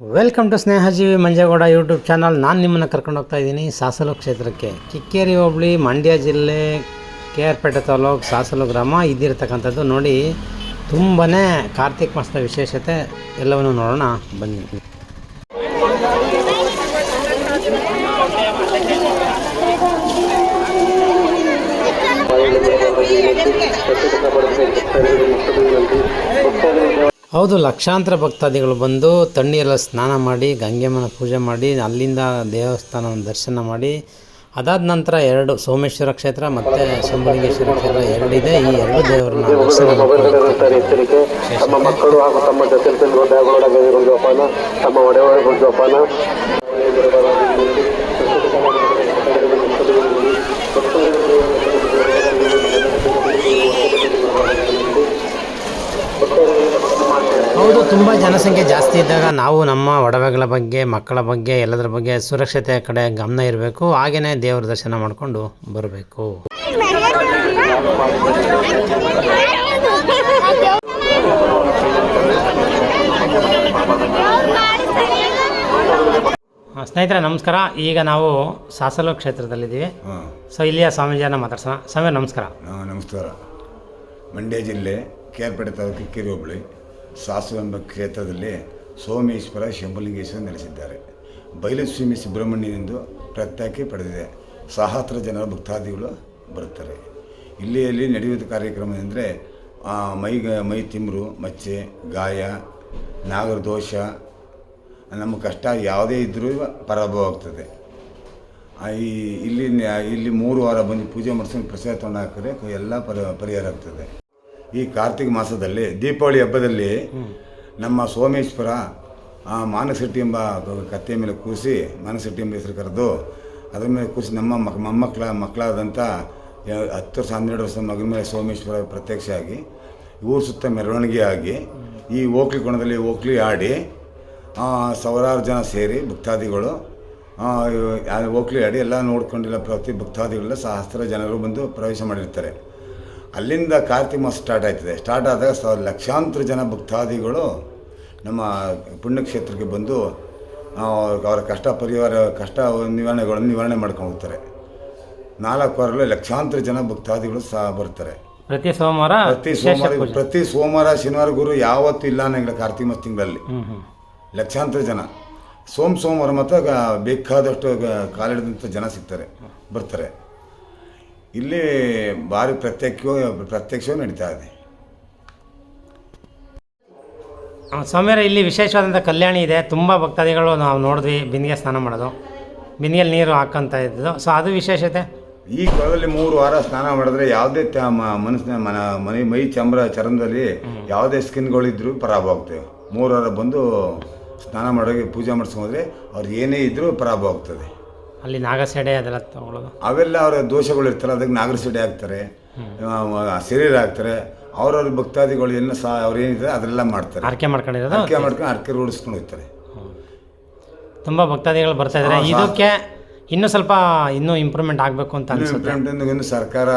Welcome to Snehajeevi Manjegowda YouTube channel ನಾನು ನಿಮ್ಮನ್ನು ಕರ್ಕೊಂಡು ಹೋಗ್ತಾ ಇದ್ದೀನಿ. ಸಾಸಲು ಕ್ಷೇತ್ರಕ್ಕೆ. ಕಿಕ್ಕೇರಿ ಹೋಬಳಿ ಮಂಡ್ಯ ಜಿಲ್ಲೆ ಕೆ ಆರ್ ಪೇಟೆ ತಾಲೂಕು ಸಾಸಲು ಗ್ರಾಮ ಇದ್ದಿರ್ತಕ್ಕಂಥದ್ದು ನೋಡಿ ತುಂಬಾ ಕಾರ್ತಿಕ್ ಮಾಸದ ವಿಶೇಷತೆ ಎಲ್ಲವನ್ನು ನೋಡೋಣ. ಬನ್ನಿ. ಹೌದು, ಲಕ್ಷಾಂತರ ಭಕ್ತಾದಿಗಳು ಬಂದು ತಣ್ಣೀರೆಲ್ಲ ಸ್ನಾನ ಮಾಡಿ ಗಂಗೆಮ್ಮನ ಪೂಜೆ ಮಾಡಿ, ಅಲ್ಲಿಂದ ದೇವಸ್ಥಾನವನ್ನು ದರ್ಶನ ಮಾಡಿ, ಅದಾದ ನಂತರ ಎರಡು ಸೋಮೇಶ್ವರ ಕ್ಷೇತ್ರ ಮತ್ತು ಶಂಭುಲಿಂಗೇಶ್ವರ ಕ್ಷೇತ್ರ ಎರಡಿದೆ. ಈ ಎರಡು ದೇವರನ್ನ ತಮ್ಮ ಮಕ್ಕಳು ತಮ್ಮ ಜೊತೆ ಹೌದು ತುಂಬ ಜನಸಂಖ್ಯೆ ಜಾಸ್ತಿ ಇದ್ದಾಗ ನಾವು ನಮ್ಮ ಒಡವೆಗಳ ಬಗ್ಗೆ ಮಕ್ಕಳ ಬಗ್ಗೆ ಎಲ್ಲದರ ಬಗ್ಗೆ ಸುರಕ್ಷತೆಯ ಕಡೆ ಗಮನ ಇರಬೇಕು. ಹಾಗೆಯೇ ದೇವರ ದರ್ಶನ ಮಾಡಿಕೊಂಡು ಬರಬೇಕು. ಸ್ನೇಹಿತರೆ ನಮಸ್ಕಾರ. ಈಗ ನಾವು ಸಾಸಲು ಕ್ಷೇತ್ರದಲ್ಲಿದ್ದೀವಿ. ಸೊ ಇಲ್ಲಿಯ ಸ್ವಾಮೀಜಿಯನ್ನ ಮಾತಾಡ್ಸೋಣ. ಸ್ವಾಮಿ ನಮಸ್ಕಾರ. ನಮಸ್ಕಾರ. ಮಂಡ್ಯ ಜಿಲ್ಲೆ ಕೇರ್ಪೇಟೆ ತಾಲೂಕು ಕಿರಿ ಹೋಬಳಿ ಸಾಸು ಎಂಬ ಕ್ಷೇತ್ರದಲ್ಲಿ ಸೋಮೇಶ್ವರ ಶಂಭುಲಿಂಗೇಶ್ವರ ನೆಲೆಸಿದ್ದಾರೆ. ಬೈಲಸ್ವಾಮಿ ಸುಬ್ರಹ್ಮಣ್ಯನೆಂದು ಪ್ರತ್ಯಾಖ್ಯೆ ಪಡೆದಿದೆ. ಸಹಸ್ರ ಜನರ ಭಕ್ತಾದಿಗಳು ಬರುತ್ತಾರೆ. ಇಲ್ಲಿಯಲ್ಲಿ ನಡೆಯುವ ಕಾರ್ಯಕ್ರಮ ಎಂದರೆ ಮೈ ಮೈ ತಿಮ್ರು, ಮಚ್ಚೆ, ಗಾಯ ನಾಗರ ದೋಷ ನಮ್ಮ ಕಷ್ಟ ಯಾವುದೇ ಇದ್ದರೂ ಪರಾಭವ ಆಗ್ತದೆ. ಈ, ಇಲ್ಲಿ ಇಲ್ಲಿ ಮೂರು ವಾರ ಬಂದು ಪೂಜೆ ಮಾಡಿಸ್ಕೊಂಡು ಪ್ರಸಾದ ತೊಗೊಂಡು ಹಾಕಿದ್ರೆ ಎಲ್ಲ ಪರಿ, ಪರಿಹಾರ ಆಗ್ತದೆ. ಈ ಕಾರ್ತಿಕ ಮಾಸದಲ್ಲಿ ದೀಪಾವಳಿ ಹಬ್ಬದಲ್ಲಿ ನಮ್ಮ ಸೋಮೇಶ್ವರ ಆ ಮಾನಸಟ್ಟಿ ಎಂಬ ಕತ್ತೆ ಮೇಲೆ ಕೂರಿಸಿ ಮಾನಸಟ್ಟಿ ಎಂಬ ಹೆಸರು ಕರೆದು ಅದರ ಮೇಲೆ ಕೂಸಿ ನಮ್ಮ ಮಕ್ ಮೊಮ್ಮಕ್ಕಳ ಮಕ್ಕಳಾದಂಥ ಹತ್ತು ವರ್ಷ ಹನ್ನೆರಡು ವರ್ಷದ ಮಗನ ಮೇಲೆ ಸೋಮೇಶ್ವರ ಪ್ರತ್ಯಕ್ಷ ಆಗಿ ಊರು ಸುತ್ತ ಮೆರವಣಿಗೆ ಆಗಿ ಈ ಓಕ್ಲಿ ಕೋಣದಲ್ಲಿ ಓಕ್ಲಿ ಆಡಿ ಸಾವಿರಾರು ಜನ ಸೇರಿ ಭಕ್ತಾದಿಗಳು ಓಕ್ಲಿ ಆಡಿ ಎಲ್ಲ ನೋಡ್ಕೊಂಡಿಲ್ಲ ಪ್ರತಿ ಭಕ್ತಾದಿಗಳೆಲ್ಲ ಸಹಸ್ರ ಜನರು ಬಂದು ಪ್ರವೇಶ ಮಾಡಿರ್ತಾರೆ. ಅಲ್ಲಿಂದ ಕಾರ್ತಿಕ ಮಾಸ ಸ್ಟಾರ್ಟ್ ಆಯ್ತದೆ. ಸ್ಟಾರ್ಟ್ ಆದಾಗ ಸಾವಿರ ಲಕ್ಷಾಂತರ ಜನ ಭಕ್ತಾದಿಗಳು ನಮ್ಮ ಪುಣ್ಯಕ್ಷೇತ್ರಕ್ಕೆ ಬಂದು ಅವರ ಕಷ್ಟ ಪರಿವಾರ ಕಷ್ಟ ನಿವಾರಣೆಗಳನ್ನು ನಿವಾರಣೆ ಮಾಡ್ಕೊಂಡು ಹೋಗ್ತಾರೆ. ನಾಲ್ಕು ವಾರಗಳು ಲಕ್ಷಾಂತರ ಜನ ಭಕ್ತಾದಿಗಳು ಸಹ ಬರ್ತಾರೆ. ಪ್ರತಿ ಸೋಮವಾರ ಪ್ರತಿ ಸೋಮವಾರ ಪ್ರತಿ ಸೋಮವಾರ ಶನಿವಾರ ಗುರು ಯಾವತ್ತೂ ಇಲ್ಲ ಅನ್ನಂಗಿಲ್ಲ ಕಾರ್ತಿಕ ಮಾಸ ತಿಂಗಳಲ್ಲಿ. ಲಕ್ಷಾಂತರ ಜನ. ಸೋಮ ಸೋಮವಾರ ಮಾತ್ರ ಬೇಕಾದಷ್ಟು ಕಾಲಿಡಿದಂಥ ಜನ ಸಿಗ್ತಾರೆ ಬರ್ತಾರೆ. ಇಲ್ಲಿ ಭಾರಿ ಪ್ರತ್ಯಕ್ಷ ಪ್ರತ್ಯಕ್ಷವೂ ನಡೀತಾ ಇದೆ. ಸ್ವಾಮಿಯರ ಇಲ್ಲಿ ವಿಶೇಷವಾದಂಥ ಕಲ್ಯಾಣಿ ಇದೆ. ತುಂಬ ಭಕ್ತಾದಿಗಳು ನಾವು ನೋಡಿದ್ವಿ ಬಿಂದಿಗೆ ಸ್ನಾನ ಮಾಡೋದು. ಬಿಂದಿಗೆಯಲ್ಲಿ ನೀರು ಹಾಕಂತ ಇದ್ದು ಸೊ ಅದು ವಿಶೇಷತೆ? ಈ ಕೊಳದಲ್ಲಿ ಮೂರು ವಾರ ಸ್ನಾನ ಮಾಡಿದ್ರೆ ಯಾವುದೇ ಮನಸ್ಸಿನ ಮನ ಮನೆ ಮೈ ಚಂಬ್ರ ಚರ್ಮದಲ್ಲಿ ಯಾವುದೇ ಸ್ಕಿನ್ಗಳಿದ್ರೂ ಪರಾಭ ಆಗ್ತವೆ ಮೂರು ವಾರ ಬಂದು ಸ್ನಾನ ಮಾಡೋಕೆ ಪೂಜೆ ಮಾಡಿಸ್ಕೊಂಡ್ರೆ ಅವ್ರು ಏನೇ ಇದ್ದರೂ ಪರಾಭ ಆಗ್ತದೆ. ಅಲ್ಲಿ ನಾಗಸೆಡೆ ಅದೆಲ್ಲ ತಗೊಳ್ಳೋದು ಅವೆಲ್ಲ ಅವರ ದೋಷಗಳು ಇರ್ತಾರೆ ಅದಕ್ಕೆ ನಾಗರಸಿಡೆ ಆಗ್ತಾರೆ ಆ, ಶರೀರ ಆಗ್ತಾರೆ ಅವ್ರವ್ರ ಭಕ್ತಾದಿಗಳು ಏನು ಸಹ ಅವ್ರು ಏನಿದೆ ಅದೆಲ್ಲ ಮಾಡ್ತಾರೆ. ಅರ್ಕೆ ಮಾಡ್ಕೊಂಡಿರೋದು ಅರ್ಕೆ ಮಾಡ್ಕೊಂಡು ಅರ್ಕೆ ರೂಢಿಸ್ಕೊಂಡು ಹೋಗ್ತಾರೆ. ತುಂಬ ಭಕ್ತಾದಿಗಳು ಬರ್ತಾ ಇದ್ದಾರೆ. ಇದಕ್ಕೆ ಇನ್ನೂ ಸ್ವಲ್ಪ ಇನ್ನೂ ಇಂಪ್ರೂವ್ಮೆಂಟ್ ಆಗಬೇಕು ಅಂತ ಅನ್ಸುತ್ತೆ. ಇನ್ನು ಸರ್ಕಾರ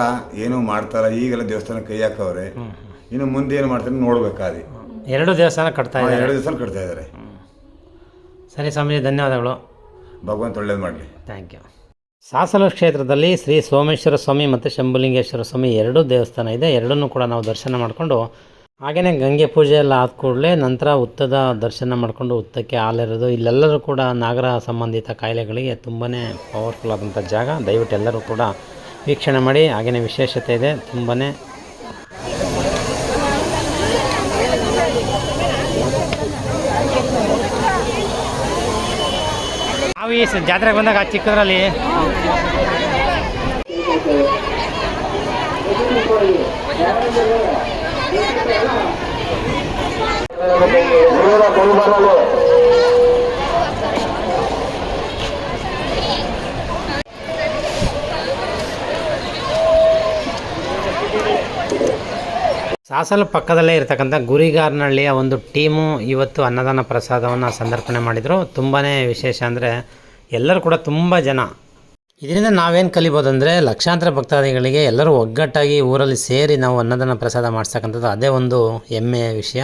ಏನು ಮಾಡ್ತಾರೆ ಈಗೆಲ್ಲ ದೇವಸ್ಥಾನ ಕೈ ಹಾಕವ್ರೆ. ಇನ್ನು ಮುಂದೆ ಏನು ಮಾಡ್ತಾರೆ ನೋಡ್ಬೇಕಾದಿ ಎರಡು ದೇವಸ್ಥಾನ ಕಟ್ತಾ ಇದ್ದಾರೆ. ಎರಡು ದಿವಸ ಕಟ್ತಾ ಇದ್ದಾರೆ. ಸರಿ ಸ್ವಾಮೀಜಿ ಧನ್ಯವಾದಗಳು. ಭಗವಂತ ಒಳ್ಳೇದು ಮಾಡಲಿ. ಥ್ಯಾಂಕ್ ಯು ಸಾಸಲ ಕ್ಷೇತ್ರದಲ್ಲಿ ಶ್ರೀ ಸೋಮೇಶ್ವರ ಸ್ವಾಮಿ ಮತ್ತು ಶಂಭುಲಿಂಗೇಶ್ವರ ಸ್ವಾಮಿ ಎರಡೂ ದೇವಸ್ಥಾನ ಇದೆ. ಎರಡನ್ನೂ ಕೂಡ ನಾವು ದರ್ಶನ ಮಾಡಿಕೊಂಡು ಹಾಗೆಯೇ ಗಂಗೆ ಪೂಜೆ ಎಲ್ಲ ಆದ ಕೂಡಲೇ ನಂತರ ಹುತ್ತದ ದರ್ಶನ ಮಾಡಿಕೊಂಡು ಉತ್ತಕ್ಕೆ ಹಾಲೆರೋದು ಇಲ್ಲೆಲ್ಲರೂ ಕೂಡ ನಾಗರ ಸಂಬಂಧಿತ ಕಾಯಿಲೆಗಳಿಗೆ ತುಂಬಾ ಪವರ್ಫುಲ್ ಆದಂಥ ಜಾಗ. ದಯವಿಟ್ಟು ಎಲ್ಲರೂ ಕೂಡ ವೀಕ್ಷಣೆ ಮಾಡಿ. ಹಾಗೆಯೇ ವಿಶೇಷತೆ ಇದೆ. ತುಂಬಾ ಈ ಜಾತ್ರೆಗೆ ಬಂದಾಗ ಆ ಚಿಕ್ಕದ್ರಲ್ಲಿ ಸಾಸಲು ಪಕ್ಕದಲ್ಲೇ ಇರತಕ್ಕಂಥ ಗುರಿಗಾರ್ನಹಳ್ಳಿಯ ಒಂದು ಟೀಮು ಇವತ್ತು ಅನ್ನದಾನ ಪ್ರಸಾದವನ್ನು ಸಂದರ್ಪಣೆ ಮಾಡಿದರು. ತುಂಬಾ ವಿಶೇಷ ಅಂದರೆ ಎಲ್ಲರೂ ಕೂಡ ತುಂಬ ಜನ. ಇದರಿಂದ ನಾವೇನು ಕಲಿಬೋದಂದರೆ ಲಕ್ಷಾಂತರ ಭಕ್ತಾದಿಗಳಿಗೆ ಎಲ್ಲರೂ ಒಗ್ಗಟ್ಟಾಗಿ ಊರಲ್ಲಿ ಸೇರಿ ನಾವು ಅನ್ನದಾನ ಪ್ರಸಾದ ಮಾಡಿಸ್ತಕ್ಕಂಥದ್ದು ಅದೇ ಒಂದು ಹೆಮ್ಮೆಯ ವಿಷಯ.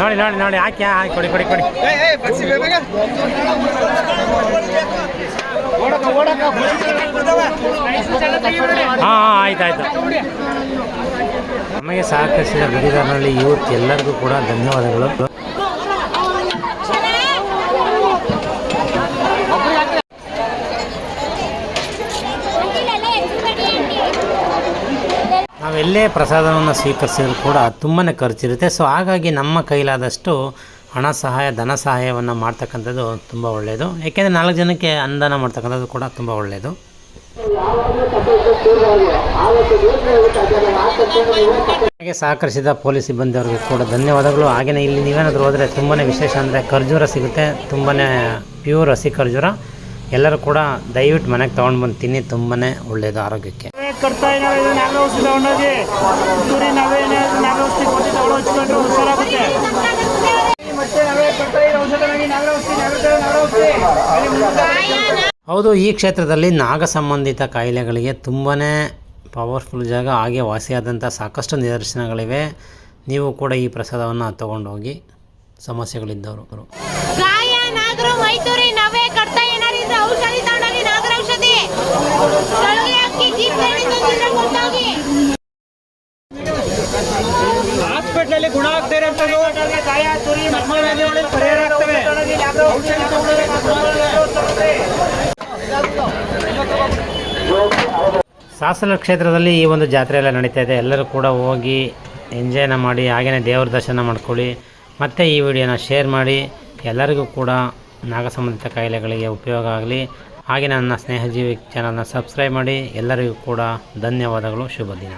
ನೋಡಿ ನೋಡಿ ನೋಡಿ ಹಾಕಿ ಹಾಕಿ ಕೊಡಿ ಕೊಡಿ ಕೊಡಿ. ಹಾಂ ಹಾಂ ಆಯ್ತು ಆಯ್ತು. ನಮಗೆ ಸಹಕರಿಸಿದ ಬಿಡಿದಾರ್ನಲ್ಲಿ ಇವತ್ತು ಎಲ್ಲರಿಗೂ ಕೂಡ ಧನ್ಯವಾದಗಳು. ನಾವೆಲ್ಲೇ ಪ್ರಸಾದವನ್ನು ಸ್ವೀಕರಿಸಿದ್ರು ಕೂಡ ತುಂಬಾ ಖರ್ಚಿರುತ್ತೆ. ಸೊ ಹಾಗಾಗಿ ನಮ್ಮ ಕೈಲಾದಷ್ಟು ಹಣ ಸಹಾಯ, ಧನ ಸಹಾಯವನ್ನು ಮಾಡ್ತಕ್ಕಂಥದ್ದು ತುಂಬ ಒಳ್ಳೆಯದು ಏಕೆಂದರೆ ನಾಲ್ಕು ಜನಕ್ಕೆ ಅನುದಾನ ಮಾಡ್ತಕ್ಕಂಥದ್ದು ಕೂಡ ತುಂಬ ಒಳ್ಳೆಯದು ಹಾಗೆ ಸಹಕರಿಸಿದ ಪೊಲೀಸ್ ಸಿಬ್ಬಂದಿಯವರಿಗೆ ಕೂಡ ಧನ್ಯವಾದಗಳು. ಹಾಗೆಯೇ ಇಲ್ಲಿ ನೀವೇನಾದರೂ ಹೋದರೆ ತುಂಬಾ ವಿಶೇಷ ಅಂದರೆ ಖರ್ಜೂರ ಸಿಗುತ್ತೆ. ತುಂಬಾ ಪ್ಯೂರ್ ಹಸಿ ಖರ್ಜೂರ. ಎಲ್ಲರೂ ಕೂಡ ದಯವಿಟ್ಟು ಮನೆಗೆ ತೊಗೊಂಡು ಬಂದು ತಿನ್ನಿ ತುಂಬಾ ಒಳ್ಳೆಯದು ಆರೋಗ್ಯಕ್ಕೆ. ಕರ್ತಾ ಏನಾದ್ರು ನಾಗರ ಔಷಧಿ ತಗೊಂಡೋಗಿ ತುರಿ ನಾವೇ ಏನಾದ್ರು ನಾಗರ ಔಷಧಿ ಕೊಟ್ಟು ತಗೊಂಡು ಹಚ್ಕೊಂಡ್ರೆ ಹುಷಾರಾಗುತ್ತೆ. ಮತ್ತೆ ನಾವೇ ಕರ್ತಾ ಇರೋ ಔಷಧವಾಗಿ ನಾಗರ ಔಷಧಿ ನಾಗರ ನಾಗರ ಔಷಧಿ. ಹೌದು ಈ ಕ್ಷೇತ್ರದಲ್ಲಿ ನಾಗ ಸಂಬಂಧಿತ ಕಾಯಿಲೆಗಳಿಗೆ ತುಂಬಾ ಪವರ್ಫುಲ್ ಜಾಗ ಹಾಗೆ ವಾಸಿಯಾದಂಥ ಸಾಕಷ್ಟು ನಿದರ್ಶನಗಳಿವೆ. ನೀವು ಕೂಡ ಈ ಪ್ರಸಾದವನ್ನು ತಗೊಂಡೋಗಿ ಸಮಸ್ಯೆಗಳಿದ್ದವರು. ಮೈಸೂರಿ ನಾವೇ ಮೈತೂರಿ ನವೆ ಕಟ್ಟ ಏನಾರಿದ್ರೆ ಔಷಧಿ ತಗೊಂಡೋಗಿ ನಾಗರ ಔಷಧಿ. ಹಾಸ್ಪಿಟ್ಲಲ್ಲಿ ಗುಣ ಪರಿಹಾರ ಆಗ್ತವೆ ಶಾಸನ ಕ್ಷೇತ್ರದಲ್ಲಿ ಈ ಒಂದು ಜಾತ್ರೆ ಎಲ್ಲ ನಡೀತಾ ಇದೆ. ಎಲ್ಲರೂ ಕೂಡ ಹೋಗಿ ಎಂಜಾಯ್ನ ಮಾಡಿ ಹಾಗೆಯೇ ದೇವರ ದರ್ಶನ ಮಾಡ್ಕೊಳ್ಳಿ, ಮತ್ತು ಈ ವಿಡಿಯೋನ ಶೇರ್ ಮಾಡಿ. ಎಲ್ಲರಿಗೂ ಕೂಡ ನಾಗ ಸಂಬಂಧಿತ ಕಾಯಿಲೆಗಳಿಗೆ ಉಪಯೋಗ ಆಗಲಿ. ಹಾಗೆ ನನ್ನ ಸ್ನೇಹಜೀವಿ ಚಾನಲ್ನ ಸಬ್ಸ್ಕ್ರೈಬ್ ಮಾಡಿ ಎಲ್ಲರಿಗೂ ಕೂಡ ಧನ್ಯವಾದಗಳು. ಶುಭ ದಿನ.